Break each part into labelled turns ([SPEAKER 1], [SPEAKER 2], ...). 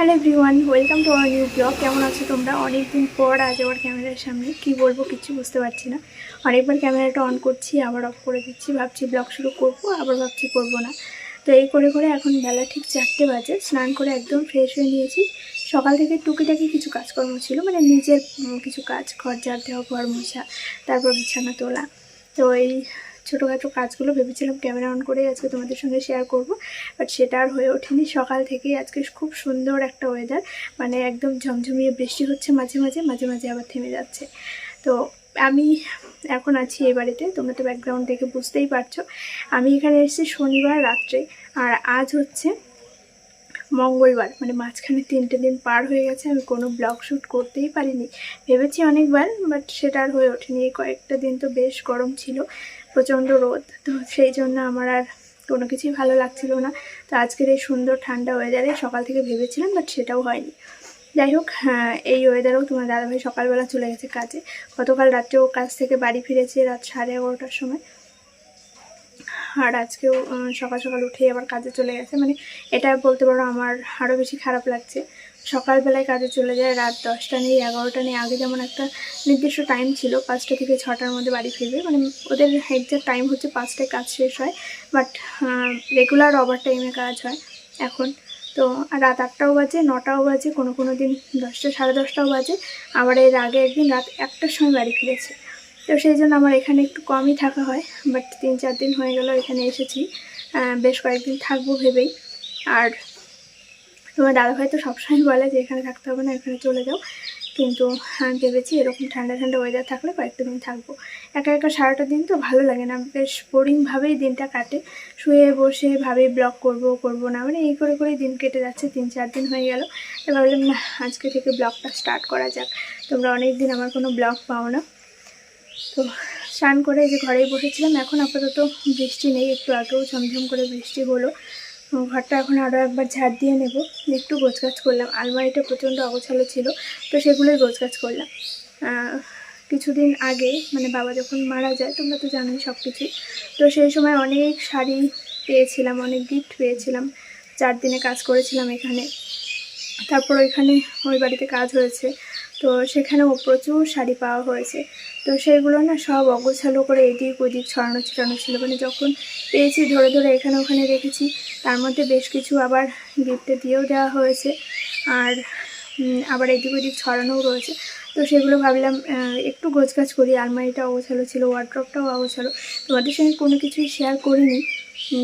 [SPEAKER 1] Hello everyone, welcome to our new blog. কেমন আছো তোমরা? অনেকদিন পর আজ আবার ক্যামেরার সামনে। কি বলব কিছু বুঝতে পারছি না। অনেকবার ক্যামেরাটা অন করছি, আবার অফ করে দিচ্ছি। ভাবছি ব্লগ শুরু করব, আবার ভাবছি করব না। তো এই করে করে এখন বেলা ঠিক চারটে বাজে। স্নান করে একদম ফ্রেশ হয়ে নিয়েছি। সকাল থেকে টুকিটাকি কিছু কাজকর্ম ছিল মানে নিজের কিছু কাজ, ঘর ঝাড় দেওয়া, ঘর মোছা, তারপর বিছানা তোলা। তো এই ছোটোখাটো কাজগুলো ভেবেছিলাম ক্যামেরা অন করে আজকে তোমাদের সঙ্গে শেয়ার করব বাট সেটা আর হয়ে ওঠেনি। সকাল থেকেই আজকে খুব সুন্দর একটা ওয়েদার মানে একদম ঝমঝমিয়ে বৃষ্টি হচ্ছে মাঝে মাঝে মাঝে মাঝে আবার থেমে যাচ্ছে। তো আমি এখন আছি এই বাড়িতে, তোমরা তো ব্যাকগ্রাউন্ড দেখে বুঝতেই পারছ। আমি এখানে এসেছি শনিবার রাত্রে, আর আজ হচ্ছে মঙ্গলবার মানে মাঝখানে তিনটে দিন পার হয়ে গেছে, আমি কোনো ব্লগ শ্যুট করতেই পারিনি। ভেবেছি অনেকবার বাট সেটা আর হয়ে ওঠেনি। কয়েকটা দিন তো বেশ গরম ছিল। প্রচণ্ড রোদ তো সেই জন্য আমার আর কোনো কিছুই ভালো লাগছিল না। তো আজকের এই সুন্দর ঠান্ডা ওয়েদারে সকাল থেকে ভেবেছিলাম বাট সেটাও হয়নি। যাই হোক হ্যাঁ, এই ওয়েদারেও তোমার দাদাভাই সকালবেলা চলে গেছে কাজে। গতকাল রাত্রেও কাজ থেকে বাড়ি ফিরেছে রাত সাড়ে এগারোটার সময়। আর আজকেও সকাল সকাল উঠেই আবার কাজে চলে গেছে। মানে এটা বলতে পারো আমার আরও বেশি খারাপ লাগছে। সকালবেলায় কাজে চলে যায়, রাত দশটা নেই এগারোটা নেই আগে যেমন একটা নির্দিষ্ট টাইম ছিল, পাঁচটা থেকে ছটার মধ্যে বাড়ি ফিরবে। মানে ওদের এক্সাক্ট টাইম হচ্ছে পাঁচটায় কাজ শেষ হয় বাট রেগুলার ওভার টাইমে কাজ হয় এখন। তো রাত আটটাও বাজে, নটাও বাজে, কোনো কোনো দিন দশটা, সাড়ে দশটাও বাজে, আবার এর আগে একদিন রাত একটার সময় বাড়ি ফিরেছে। তো সেই জন্য আমার এখানে একটু কমই থাকা হয় বাট তিন চার দিন হয়ে গেল এখানে এসেছি। বেশ কয়েকদিন থাকব ভেবেই। আর তোমার দাদাভাই তো সবসময় বলে যে, এখানে থাকতে হবে না, এখানে চলে যাও। কিন্তু আমি ভেবেছি এরকম ঠান্ডা ঠান্ডা ওয়েদার থাকলে কয়েকটা দিন থাকব। একা একা সারাটা দিন তো ভালো লাগে না, বেশ বোরিংভাবেই দিনটা কাটে। শুয়ে বসে ভাবে ব্লগ করব করব না মানে এই করে করেই দিন কেটে যাচ্ছে, তিন চার দিন হয়ে গেল। তো ভাবলাম আজকে থেকে ব্লগটা স্টার্ট করা যাক। তোমরা অনেক দিন আমার কোনো ব্লগ পাও না। তো স্নান করে যে ঘরেই বসেছিলাম, এখন আপাতত বৃষ্টি নেই, একটু আগেও ঝমঝম করে বৃষ্টি হলো। ঘরটা এখন আরও একবার ঝাড় দিয়ে নেব। একটু গোছগাছ করলাম। আলমারিটা প্রচণ্ড অগোছালো ছিল, তো সেগুলোই গোছগাছ করলাম। কিছুদিন আগে মানে বাবা যখন মারা যায়, তোমরা তো জানোই সব কিছুই তো সেই সময় অনেক শাড়ি পেয়েছিলাম, অনেক গিফট পেয়েছিলাম। চার দিনে কাজ করেছিলাম এখানে। তারপর ওইখানে ওই বাড়িতে কাজ হয়েছে। তো সেখানেও প্রচুর শাড়ি পাওয়া হয়েছে। তো সেইগুলো না সব অগোছালো করে এদিক ওদিক ছড়ানো ছিটানো ছিল। মানে যখন পেয়েছি ধরে ধরে এখানে ওখানে রেখেছি, তার মধ্যে বেশ কিছু আবার গিফটে দিয়েও দেওয়া হয়েছে। আর আবার এদিক ওদিক ছড়ানোও রয়েছে। তো সেগুলো ভাবলাম একটু গোছগাছ করি। আলমারিটা অগোছালো ছিল ওয়ার্ড্রপটাও অগোছালো। তোমাদের সঙ্গে কোনো কিছুই শেয়ার করিনি।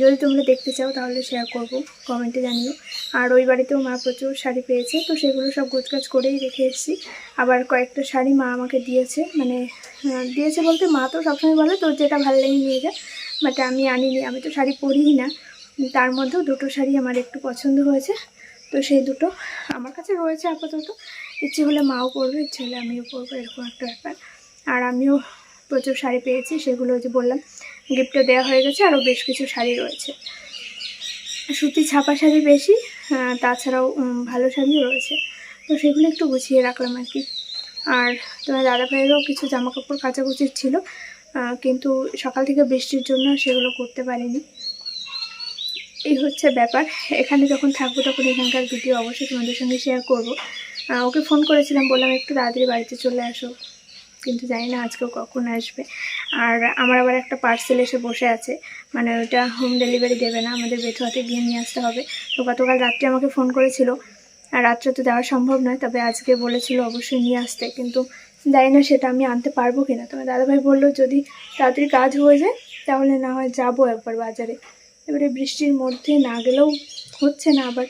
[SPEAKER 1] যদি তোমরা দেখতে চাও, তাহলে শেয়ার করব কমেন্টে জানিও। আর ওই বাড়িতেও মা প্রচুর শাড়ি পেয়েছে, তো সেগুলো সব গোছগাছ করেই রেখে এসেছি। আবার কয়েকটা শাড়ি মা আমাকে দিয়েছে মানে দিয়েছে বলতে মা তো সবসময় বলে, তোর যেটা ভালো লাগে নিয়ে যা। বাট আমি আনিনি, আমি তো শাড়ি পরিই না। তার মধ্যেও দুটো শাড়ি আমার একটু পছন্দ হয়েছে, তো সেই দুটো আমার কাছে রয়েছে আপাতত। ইচ্ছে হলে মাও পরবে, ইচ্ছে হলে আমিও পরবো, এরকম একটা ব্যাপার। আর আমিও প্রচুর শাড়ি পেয়েছি, সেগুলো যে বললাম গিফটে দেওয়া হয়ে গেছে আরও বেশ কিছু শাড়ি রয়েছে। সুতি ছাপা শাড়ি বেশি তাছাড়াও ভালো শাড়িও রয়েছে। তো সেগুলো একটু গুছিয়ে রাখলাম আর কি। আর তোমার দাদা ভাইয়েরও কিছু জামা কাপড় কাচাকুচির ছিল কিন্তু সকাল থেকে বৃষ্টির জন্য সেগুলো করতে পারিনি। এই হচ্ছে ব্যাপার। এখানে যখন থাকব তখন এখানকার ভিডিও অবশ্যই তোমাদের সঙ্গে শেয়ার করব। ওকে ফোন করেছিলাম, বললাম একটু তাড়াতাড়ি বাড়িতে চলে আসো। কিন্তু জানি না আজকেও কখন আসবে। আর আমার আবার একটা পার্সেল এসে বসে আছে। মানে ওটা হোম ডেলিভারি দেবে না, আমাদের বেথুয়াতে গিয়ে নিয়ে আসতে হবে। তো গতকাল রাত্রে আমাকে ফোন করেছিল। আর রাত্রে তো দেওয়া সম্ভব নয়, তবে আজকে বলেছিল অবশ্যই নিয়ে আসতে। কিন্তু জানি না সেটা আমি আনতে পারব কিনা। তোমার দাদাভাই বলল, যদি তাড়াতাড়ি কাজ হয়ে যায়, তাহলে না হয় যাব একবার বাজারে। এবারে বৃষ্টির মধ্যে না গেলেও হচ্ছে না, আবার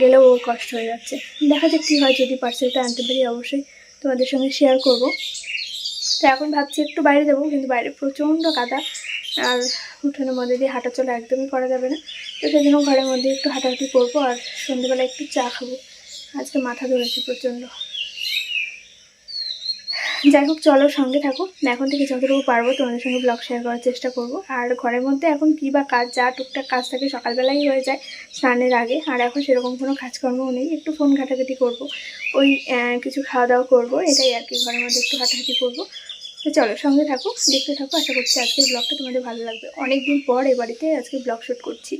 [SPEAKER 1] গেলেও কষ্ট হয়ে যাচ্ছে। দেখা যাক কী হয়, যদি পার্সেলটা আনতে পারি, অবশ্যই তোমাদের সঙ্গে শেয়ার করব। তো এখন ভাবছি একটু বাইরে যাব, কিন্তু বাইরে প্রচণ্ড কাদা। আর উঠোনের মধ্যে দিয়ে হাঁটা চলা একদমই করা যাবে না। তো সেই জন্য ঘরের মধ্যে একটু হাঁটাহাঁটি করব আর সন্ধ্যেবেলা একটু চা খাব। আজকে মাথা ধরেছি প্রচণ্ড। যাই হোক, চলো সঙ্গে থাকো। এখন থেকে যতটুকু পারব তোমাদের সঙ্গে ব্লগ শেয়ার করার চেষ্টা করব। আর ঘরের মধ্যে এখন কী বা কাজ, যা টুকটাক কাজ থাকে সকালবেলাই হয়ে যায় স্নানের আগে। আর এখন সেরকম কোনো কাজকর্মও নেই, একটু ফোন ঘাটাঘাটি করব। ওই কিছু খাওয়া দাওয়া করব, এটাই আর কি, ঘরের মধ্যে একটু হাঁটাহাঁটি করব। তো চলো সঙ্গে থাকো, দেখতে থাকো। আশা করছি আজকের ব্লগটা তোমাদের ভালো লাগবে। অনেক দিন পর এ বাড়িতে আজকে ব্লগ শ্যুট করছি।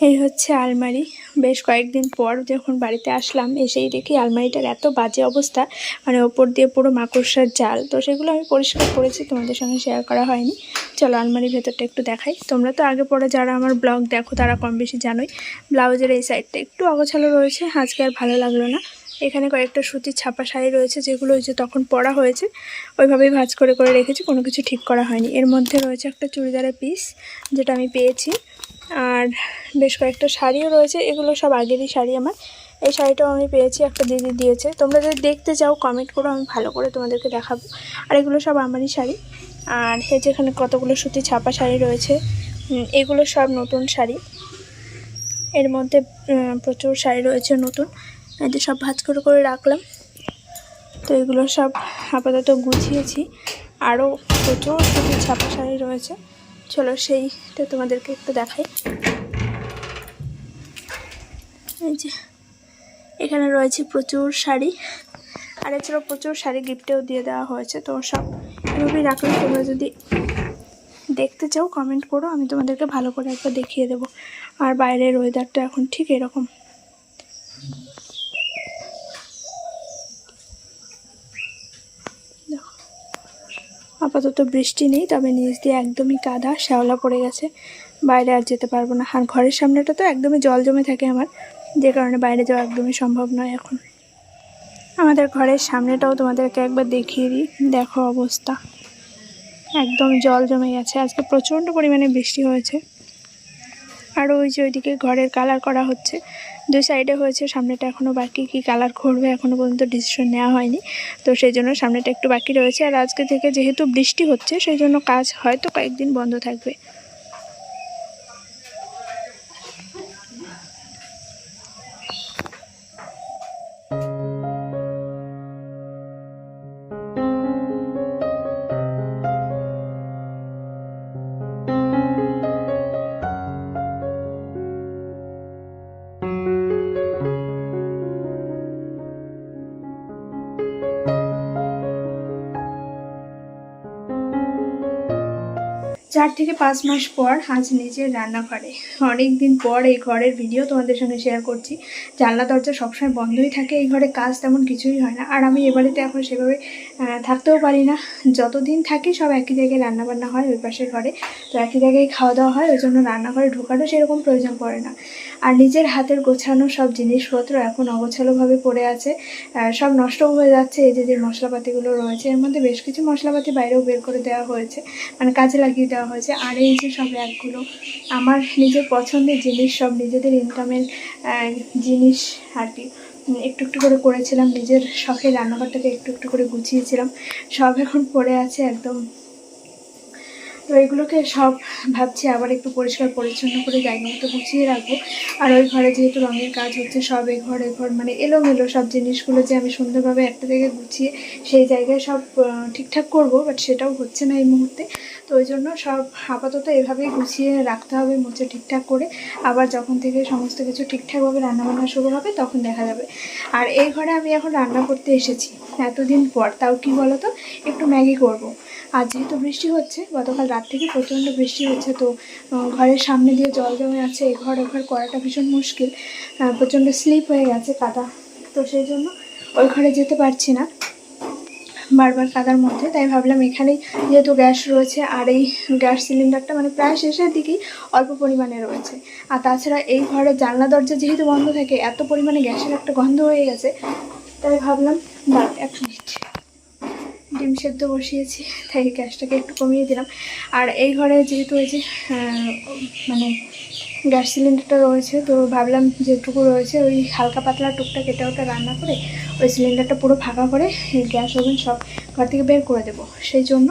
[SPEAKER 1] এই হচ্ছে আলমারি। বেশ কয়েকদিন পর যখন বাড়িতে আসলাম, এসেই দেখি আলমারিটার এত বাজে অবস্থা মানে ওপর দিয়ে পুরো মাকড়সার জাল। তো সেগুলো আমি পরিষ্কার করেছি, তোমাদের সঙ্গে শেয়ার করা হয়নি। চলো আলমারির ভেতরটা একটু দেখাই। তোমরা তো আগে পরে যারা আমার ব্লগ দেখো, তারা কম বেশি জানোই। ব্লাউজের এই সাইডটা একটু অগোছালো রয়েছে, আজকে আর ভালো লাগল না। এখানে কয়েকটা সুতির ছাপা শাড়ি রয়েছে, যেগুলো ওই যে তখন পরা হয়েছে, ওইভাবেই ভাঁজ করে করে রেখেছি, কোনো কিছু ঠিক করা হয়নি। এর মধ্যে রয়েছে একটা চুড়িদারের পিস যেটা আমি পেয়েছি। আর বেশ কয়েকটা শাড়িও রয়েছে, এগুলো সব আগেরই শাড়ি আমার। এই শাড়িটাও আমি পেয়েছি, একটা দিদি দিয়েছে। তোমরা যদি দেখতে চাও কমেন্ট করো আমি ভালো করে তোমাদেরকে দেখাবো। আর এগুলো সব আমারই শাড়ি। আর যেখানে কতগুলো সুতি ছাপা শাড়ি রয়েছে এগুলো সব নতুন শাড়ি। এর মধ্যে প্রচুর শাড়ি রয়েছে নতুন। যে সব ভাজ করে করে রাখলাম। তো এগুলো সব আপাতত গুছিয়েছি। আরও প্রচুর সুতি ছাপা শাড়ি রয়েছে। চলো সেইটা তোমাদেরকে একটু দেখাই। এই যে, এখানে রয়েছে প্রচুর শাড়ি। আর এছাড়াও প্রচুর শাড়ি গিফটেও দিয়ে দেওয়া হয়েছে। তো সব এভাবেই রাখলে তোমরা যদি দেখতে চাও কমেন্ট করো, আমি তোমাদেরকে ভালো করে একবার দেখিয়ে দেবো। আর বাইরের ওয়েদারটা এখন ঠিক এরকম দেখো আপাতত বৃষ্টি নেই, তবে নিচ দিয়ে একদমই কাদা, শ্যাওলা পড়ে গেছে। বাইরে আর যেতে পারব না। আর ঘরের সামনেটা তো একদমই জল জমে থাকে আমার, যে কারণে বাইরে যাওয়া একদমই সম্ভব নয় এখন। আমাদের ঘরের সামনেটাও তোমাদেরকে একবার দেখিয়ে দিই। দেখো অবস্থা। একদম জল জমে গেছে। আজকে প্রচণ্ড পরিমাণে বৃষ্টি হয়েছে। আর ওই যে ওইদিকে ঘরের কালার করা হচ্ছে। দুই সাইডে হয়েছে, সামনেটা এখনও বাকি, কি কালার করবে এখনও পর্যন্ত ডিসিশন নেওয়া হয়নি। তো সেই জন্য সামনেটা একটু বাকি রয়েছে। আর আজকে থেকে যেহেতু বৃষ্টি হচ্ছে, সেই জন্য কাজ হয়তো কয়েকদিন বন্ধ থাকবে। চার থেকে পাঁচ মাস পর আজ নিজের রান্নাঘরে। অনেক দিন পর এই ঘরের ভিডিও তোমাদের সঙ্গে শেয়ার করছি। জানলা, দরজা সবসময় বন্ধই থাকে, এই ঘরে কাজ তেমন কিছুই হয় না। আর আমি এ বাড়িতে এখন সেভাবে থাকতেও পারি না। যতদিন থাকি সব একই জায়গায় রান্নাবান্না হয় ওই পাশের ঘরে। তো একই জায়গায় খাওয়া দাওয়া হয়, ওই জন্য রান্নাঘরে ঢোকারও সেরকম প্রয়োজন পড়ে না। আর নিজের হাতের গোছানো সব জিনিসপত্র এখন অগোছালোভাবে পড়ে আছে। সব নষ্ট হয়ে যাচ্ছে এই যে যে মশলাপাতিগুলো রয়েছে। এর মধ্যে বেশ কিছু মশলাপাতি বাইরেও বের করে দেওয়া হয়েছে মানে কাজে লাগিয়ে দেওয়া হয়েছে। আর এই যে সব র্যাকগুলো, আমার নিজের পছন্দের জিনিস সব নিজেদের ইনকামের জিনিস আর কি। একটু একটু করে করেছিলাম, নিজের শখের রান্নাঘরটাকে একটু একটু করে গুছিয়েছিলাম। সব এখন পড়ে আছে একদম তো এগুলোকে সব ভাবছি আবার একটু পরিষ্কার পরিচ্ছন্ন করে জায়গা মতো গুছিয়ে রাখব। আর ওই ঘরে যেহেতু রঙের কাজ হচ্ছে, সব এ ঘর এ ঘর মানে এলোমেলো সব জিনিসগুলো যে আমি সুন্দরভাবে একটা জায়গায় গুছিয়ে সেই জায়গায় সব ঠিকঠাক করব বাট সেটাও হচ্ছে না এই মুহূর্তে। তো ওই জন্য সব আপাতত এভাবেই গুছিয়ে রাখতে হবে, মুছে ঠিকঠাক করে। আবার যখন থেকে সমস্ত কিছু ঠিকঠাকভাবে রান্নাবান্না শুরু হবে, তখন দেখা যাবে। আর এই ঘরে আমি এখন রান্না করতে এসেছি এতদিন পর। তাও কি বলো তো একটু ম্যাগি করব। আর যেহেতু বৃষ্টি হচ্ছে, গতকাল রাত থেকে প্রচণ্ড বৃষ্টি হচ্ছে, তো ঘরের সামনে দিয়ে জল জমে আছে, এ ঘর, ও ঘর করাটা ভীষণ মুশকিল প্রচণ্ড স্লিপ হয়ে গেছে কাদা। তো সেই জন্য ওই ঘরে যেতে পারছি না, বারবার কাদার মধ্যে, তাই ভাবলাম এখানেই যেহেতু গ্যাস রয়েছে, আর এই গ্যাস সিলিন্ডারটা মানে প্রায় শেষের দিকেই অল্প পরিমাণে রয়েছে। আর তাছাড়া এই ঘরে জানলা দরজা যেহেতু বন্ধ থাকে, এত পরিমাণে গ্যাসের একটা গন্ধ হয়ে গেছে, তাই ভাবলাম দাঁড় এক মিনিট। ডিম সেদ্ধ বসিয়েছি, তাই গ্যাসটাকে একটু কমিয়ে দিলাম। আর এই ঘরে যেহেতু এই যে মানে গ্যাস সিলিন্ডারটা রয়েছে, তো ভাবলাম যেটুকু রয়েছে, ওই হালকা পাতলা টুকটা কেটে ওটা রান্না করে ওই সিলিন্ডারটা পুরো ফাঁকা করে গ্যাস ওভেন সব ঘর থেকে বের করে দেবো। সেই জন্য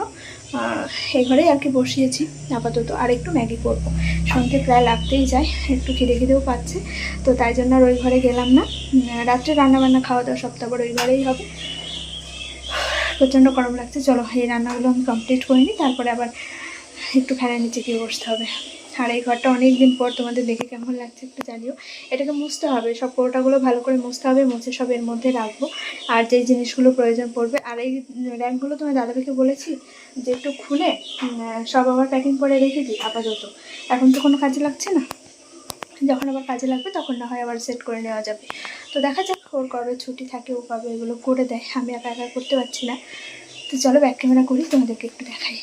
[SPEAKER 1] এই ঘরেই আর কি বসিয়েছি। আপাতত আর একটু ম্যাগি করব। সন্ধ্যে প্রায় লাগতেই যায়, একটু খিদে খিদেও পাচ্ছে। তো তাই জন্য আর ওই ঘরে গেলাম না। রাত্রে রান্নাবান্না খাওয়া দাওয়া সব তারপর ওই ঘরেই হবে। প্রচণ্ড গরম লাগছে। চলো, এই রান্নাগুলো আমি কমপ্লিট করে নিই, তারপরে আবার একটু ফ্যানের নিচে গিয়ে বসতে হবে। আর এই ঘরটা অনেক দিন পর তোমাদের দেখে কেমন লাগছে একটু জানিও। এটাকে মুছতে হবে, সব পোড়োটাগুলো ভালো করে মুছতে হবে, মুছে সব এর মধ্যে রাখব। আর যেই জিনিসগুলো প্রয়োজন পড়বে, আর এই র্যাঙ্কগুলো তোমার দাদাভাইকে বলেছি যে একটু খুলে সব আবার প্যাকিং করে রেখে দিই, আপাতত। এখন তো কোনো কাজে লাগছে না? যখন আবার কাজে লাগবে তখন না হয় আবার সেট করে নেওয়া যাবে। তো দেখা যাক ওর কবে ছুটি থাকে, ও কবে এগুলো করে দেয়। আমি একা একা করতে পারছি না। তো চলো ব্যাক ক্যামেরা করি, তোমাদেরকে একটু দেখাই।